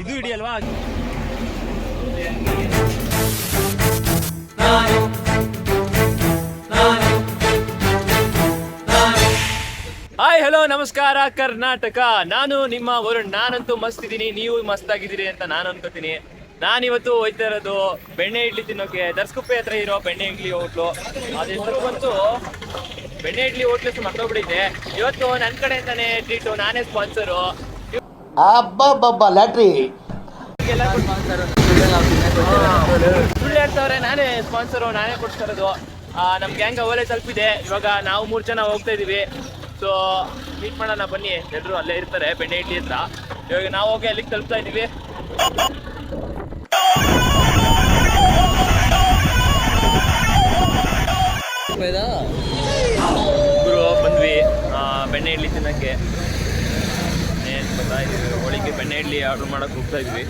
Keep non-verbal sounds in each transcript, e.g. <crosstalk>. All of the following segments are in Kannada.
ಇದು ಹಿಡಿಯಲ್ವಾ? ಹಾಯ್ ಹಲೋ ನಮಸ್ಕಾರ, ಕರ್ನಾಟಕ. ನಾನು ನಿಮ್ಮ ವರುಣ್. ನಾನಂತೂ ಮಸ್ತ್ ಇದ್ದೀನಿ. ನೀವು ಮಸ್ತ್ ಆಗಿದ್ದೀರಿ ಅಂತ ನಾನು ಅನ್ಕೋತೀನಿ. ನಾನಿವತ್ತು ಹೋಯ್ತಾ ಇರೋದು ಬೆಣ್ಣೆ ಇಡ್ಲಿ ತಿನ್ನೋಕೆ. ದರ್ಸ್ಕುಪ್ಪೆ ಹತ್ರ ಇರೋ ಬೆಣ್ಣೆ ಇಡ್ಲಿ ಹೋಟ್ಲು. ಅದೆಲ್ಲರೂ ಬಂತು. ಬೆಣ್ಣೆ ಇಡ್ಲಿ ಹೋಟ್ಲಸ್ ಮರ್ತೋಗ್ಬಿಟ್ಟಿದೆ. ಇವತ್ತು ನನ್ನ ಕಡೆಯಿಂದಾನೆ ಟ್ರೀಟು. ನಾನೇ ಸ್ಪಾನ್ಸರು. ಅಬ್ಬಬ್ಬಬ್ಬ, ಲ್ಯಾಟ್ರಿ. ಸುಳ್ಳು ಹೇಳ್ತವ್ರೆ, ನಾನೇ ಸ್ಪಾನ್ಸರು ನಾನೇ ಕೊಡ್ತಾ ನಮ್ಮ ಗ್ಯಾಂಗ್ ಅವಲೇ ತಲುಪಿದೆ. ಇವಾಗ ನಾವು ಮೂರು ಜನ ಹೋಗ್ತಾ ಇದೀವಿ. ಸೊ ಮೀಟ್ ಮಾಡೋಣ ಬನ್ನಿ. ಎಲ್ಲರೂ ಅಲ್ಲೇ ಇರ್ತಾರೆ, ಬೆಣ್ಣೆ ಇಡ್ಲಿ ಹತ್ರ. ಇವಾಗ ನಾವು ಹೋಗಿ ಅಲ್ಲಿಗೆ ತಲುಪ್ತಾ ಇದೀವಿ. ಹೋಳಿಗೆ ಬೆಣ್ಣೆ ಇಡ್ಲಿ ಆರ್ಡರ್ ಮಾಡಕ್ ಹೋಗ್ತಾ ಇದ್ವಿ.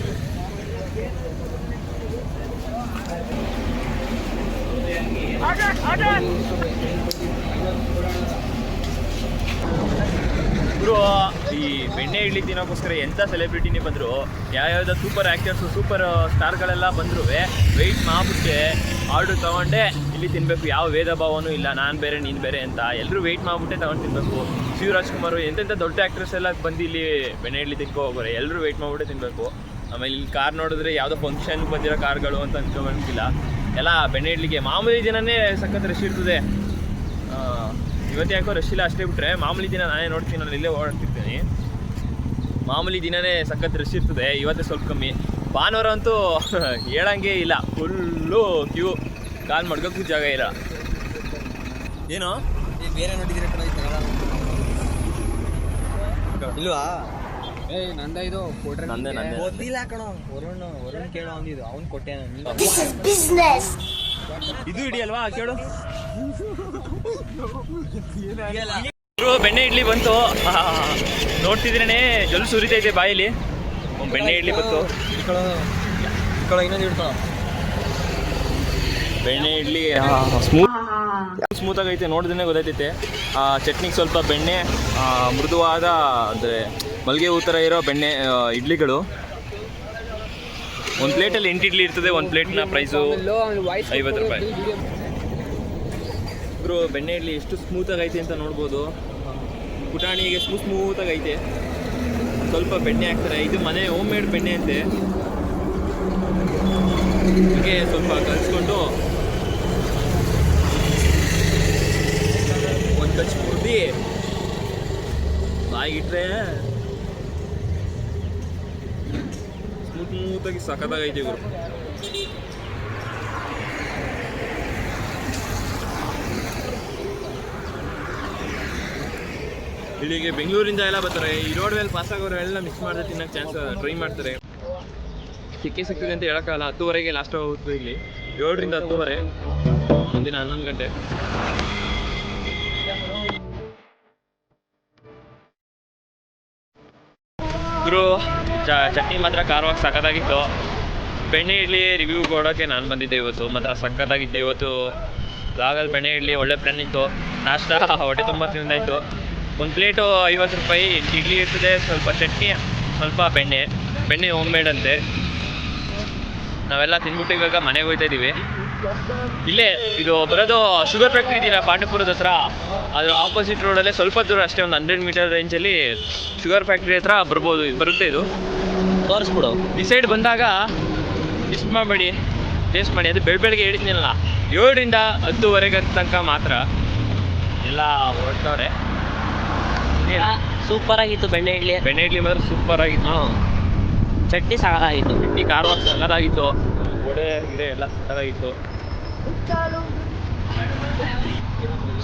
ಗುರು ಈ ಬೆಣ್ಣೆ ಇಡ್ಲಿ ತಿನ್ನೋಕ್ಕೋಸ್ಕರ ಎಂಥ ಸೆಲೆಬ್ರಿಟಿನೇ ಬಂದ್ರು, ಯಾವ್ಯಾವ್ದು ಸೂಪರ್ ಆ್ಯಕ್ಟರ್ಸು ಸೂಪರ್ ಸ್ಟಾರ್ಗಳೆಲ್ಲ ಬಂದರೂ ವೆಯ್ಟ್ ಮಾಡ್ಬಿಟ್ಟೆ ಆರ್ಡ್ರ್ ತಗೊಂಡೆ, ಇಲ್ಲಿ ತಿನ್ನಬೇಕು ಯಾವ ವೇದ ಭಾವನೂ ಇಲ್ಲ, ನಾನು ಬೇರೆ, ನೀನು ಬೇರೆ ಅಂತ ಎಲ್ಲರೂ ವೆಯ್ಟ್ ಮಾಡ್ಬಿಟ್ಟೆ ತೊಗೊಂಡು ತಿನ್ನಬೇಕು ಶಿವರಾಜ್ ಕುಮಾರ್ ಎಂತೆಂಥ ದೊಡ್ಡ ಆ್ಯಕ್ಟ್ರೆಸ್ ಎಲ್ಲ ಬಂದು ಇಲ್ಲಿ ಬೆಣ್ಣೆ ಇಡ್ಲಿ ತಿನ್ಕೊ ಎಲ್ಲರೂ ವೆಯ್ಟ್ ಮಾಡ್ಬಿಟ್ಟೆ ತಿನ್ನಬೇಕು ಆಮೇಲೆ ಇಲ್ಲಿ ಕಾರ್ ನೋಡಿದ್ರೆ ಯಾವುದೋ ಫಂಕ್ಷನ್ ಬಂದಿರೋ ಕಾರ್ಗಳು ಅಂತ ಅನ್ಕೊಂಡಿಲ್ಲ ಎಲ್ಲ ಬೆಣ್ಣೆ ಇಡ್ಲಿಗೆ ಮಾಮೂಲಿ ಜನನೇ ಸಖತ್ ರಶ್ ಇರ್ತದೆ. ಇವತ್ತು ಯಾಕೋ ರಶ್ ಇಲ್ಲ ಅಷ್ಟೇ ಬಿಟ್ರೆ ಮಾಮೂಲಿ ದಿನ ನಾನೇ ನೋಡ್ತೀನಿ ನಾನು ಇಲ್ಲೇ ಓಡಾಡ್ತಿರ್ತೀನಿ. ಮಾಮೂಲಿ ದಿನನೇ ಸಖತ್ ರಶ್ ಇರ್ತದೆ ಇವತ್ತೇ ಸ್ವಲ್ಪ ಕಮ್ಮಿ. ಭಾನುವಾರ ಅಂತೂ <laughs> ಹೇಳಂಗೆ ಇಲ್ಲ ಫುಲ್ಲು ಕ್ಯೂ ಕಾಲ್ ಮಾಡ್ಕೋಕ್ಕೂ ಜಾಗ ಇಲ್ಲ. ಏನು? ಬೇರೆ ನೋಡಿದ್ರೆ ಇಲ್ವಾ? ಏ ನಂದ ಇದು ಕೊಟ್ರೆ ನಂದೇ, ನಂದೇ. ಗೊತ್ತಿಲ್ಲ ಕಣೋ ವರುಣ್ ವರುಣ್ ಕೇಳೋ ಅಂದಿದ್ದು ಅವ್ನು ಕೊಟ್ಟೆ ನಾನು business. ಇದು ಹಿಡಿಯಲ್ವಾ ಕೇಳು. ಬೆಣ್ಣೆ ಇಡ್ಲಿ ಬಂತು. ನೋಡ್ತಿದ್ರೇನೆ ಜಲ್ ಸುರಿತೈತೆ ಬಾಯಲ್ಲಿ. ಬೆಣ್ಣೆ ಇಡ್ಲಿ ಬಂತು. ಬೆಣ್ಣೆ ಇಡ್ಲಿ ಸ್ಮೂತ್ ಸ್ಮೂತ್ ಆಗೈತೆ ನೋಡಿದ್ರೆ ಗೊತ್ತೈತೆ ಆ ಚಟ್ನಿಗೆ ಸ್ವಲ್ಪ ಬೆಣ್ಣೆ ಮೃದುವಾದ ಅಂದ್ರೆ ಮಲ್ಗೆ ಹೂ ಥರ ಇರೋ ಬೆಣ್ಣೆ ಇಡ್ಲಿಗಳು. ಒಂದು ಪ್ಲೇಟಲ್ಲಿ ಎಂಟು ಇಡ್ಲಿ ಇರ್ತದೆ ಒಂದು ಪ್ಲೇಟ್ನ ಪ್ರೈಸು ಐವತ್ತು ರೂಪಾಯಿ. ಇಬ್ಬರು ಬೆಣ್ಣೆ ಇಡ್ಲಿ ಎಷ್ಟು ಸ್ಮೂತಾಗಿ ಐತೆ ಅಂತ ನೋಡ್ಬೋದು. ಪುಟಾಣಿಗೆ ಸ್ಮೂತ್ ಸ್ಮೂತಾಗಿ ಐತೆ. ಸ್ವಲ್ಪ ಬೆಣ್ಣೆ ಹಾಕ್ತಾರೆ. ಇದು ಮನೆ ಹೋಮ್ ಮೇಡ್ ಬೆಣ್ಣೆ ಅಂತೆ. ಹಾಗೆ ಸ್ವಲ್ಪ ಕಲಿಸ್ಕೊಂಡು ಒಂದು ಕಚ್ ಕುಡ್ದು ಬಾಯಿಗಿಟ್ರೆ ಸ್ಮೂತ್ ಸ್ಮೂತಾಗಿ ಸಖತ್ತಾಗೈತೆ ಗುರು ಇಲ್ಲಿಗೆ ಬೆಂಗಳೂರಿಂದ ಎಲ್ಲ ಬರ್ತಾರೆ ಈ ರೋಡ್ ಮೇಲೆ ಪಾಸ್ ಆಗೋರು ಎಲ್ಲ ಮಿಕ್ಸ್ ಮಾಡಿದ್ರೆ ತಿನ್ನಕ್ಕೆ ಚಾನ್ಸ್ ಟ್ರೈ ಮಾಡ್ತಾರೆ ಸಿಕ್ಕೇ ಸಿಕ್ತಿದೆ ಅಂತ ಹೇಳೋಕ್ಕಾಗಲ್ಲ ಹತ್ತುವರೆಗೆ ಲಾಸ್ಟ್ ಹೋಗ್ತದೆ ಇಲ್ಲಿ ಏಳರಿಂದ ಹತ್ತುವರೆ ಮುಂದಿನ ಹನ್ನೊಂದು ಗಂಟೆ ಗುರು ಚ- ಚಟ್ನಿ ಮಾತ್ರ ಖಾರವಾಗಿ ಸಖತ್ತಾಗಿತ್ತು. ಬೆಣ್ಣೆ ಇಡ್ಲಿ ರಿವ್ಯೂ ಕೊಡೋಕ್ಕೆ ನಾನು ಬಂದಿದ್ದೆ ಇವತ್ತು. ಮತ್ತು ಸಖತ್ತಾಗಿತ್ತು. ಇವತ್ತು ಲಾಗಲ್ಲಿ ಬೆಣ್ಣೆ ಇಡ್ಲಿ ಒಳ್ಳೆ ಪ್ಲ್ಯಾನ್ ಇತ್ತು. ನಾಷ್ಟ ಹೊಟ್ಟೆ ತುಂಬ ತಿಂದಾಯಿತು ಒಂದು ಪ್ಲೇಟು ಐವತ್ತು ರೂಪಾಯಿ ಇಡ್ಲಿ ಇರ್ತದೆ. ಸ್ವಲ್ಪ ಚಟ್ನಿ, ಸ್ವಲ್ಪ ಬೆಣ್ಣೆ. ಬೆಣ್ಣೆ ಹೋಮ್ ಮೇಡ್ ಅಂತೆ. ನಾವೆಲ್ಲ ತಿಂದ್ಬಿಟ್ಟು ಇವಾಗ ಮನೆಗೆ ಹೋಗ್ತಾ ಇದ್ದೀವಿ ಇಲ್ಲೇ ಇದು ಬರೋದು ಶುಗರ್ ಫ್ಯಾಕ್ಟ್ರಿ ಇದೆಯಲ್ಲ ಪಾಂಡವಪುರದ ಹತ್ರ. ಅದು ಆಪೋಸಿಟ್ ರೋಡಲ್ಲೇ ಸ್ವಲ್ಪ ದೂರ ಅಷ್ಟೇ ಒಂದು ಹಂಡ್ರೆಡ್ ಮೀಟರ್ ರೇಂಜಲ್ಲಿ ಶುಗರ್ ಫ್ಯಾಕ್ಟ್ರಿ ಹತ್ರ ಬರ್ಬೋದು ಇದು ಬರುತ್ತೆ ಇದು. ತೋರಿಸ್ಬಿಡು. ಈ ಸೈಡ್ ಬಂದಾಗ ಮಿಸ್ ಮಾಡಬೇಡಿ ಟೇಸ್ಟ್ ಮಾಡಿ. ಅದು ಬೆಳ್ ಬೆಳಗ್ಗೆ ಹೇಳಿದ್ನಲ್ಲ ಏಳರಿಂದ ಹತ್ತುವರೆಗೆ ತನಕ ಮಾತ್ರ. ಎಲ್ಲ ಹೊರಟವ್ರೆ. ಸೂಪರ್ ಆಗಿತ್ತು ಬೆಣ್ಣೆ ಇಡ್ಲಿ ಬೆಣ್ಣೆ ಇಡ್ಲಿ ಮಾತ್ರ ಸೂಪರ್ ಆಗಿತ್ತು ಚಟ್ನಿ ಸಾಕಾಗಿತ್ತು ಚಟ್ನಿ ಖಾರ ಸಕ್ಕತ್ತಾಗಿತ್ತು ವಡೆ ಗಿಡೆ ಎಲ್ಲ ಸಕ್ಕತ್ತಾಗಿತ್ತು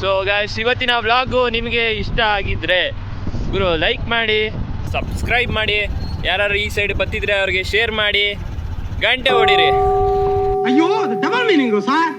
ಸೊ ಗಾಯ್ಸ್ ಇವತ್ತಿನ ವ್ಲಾಗು ನಿಮಗೆ ಇಷ್ಟ ಆಗಿದ್ರೆ ಗುರು ಲೈಕ್ ಮಾಡಿ ಸಬ್ಸ್ಕ್ರೈಬ್ ಮಾಡಿ. ಯಾರು ಈ ಸೈಡ್ ಬತ್ತಿದ್ರೆ ಅವ್ರಿಗೆ ಶೇರ್ ಮಾಡಿ. ಗಂಟೆ ಹೊಡಿರಿ. ಅಯ್ಯೋ ಡಬಲ್ ಮೀನಿಂಗು ಸರ್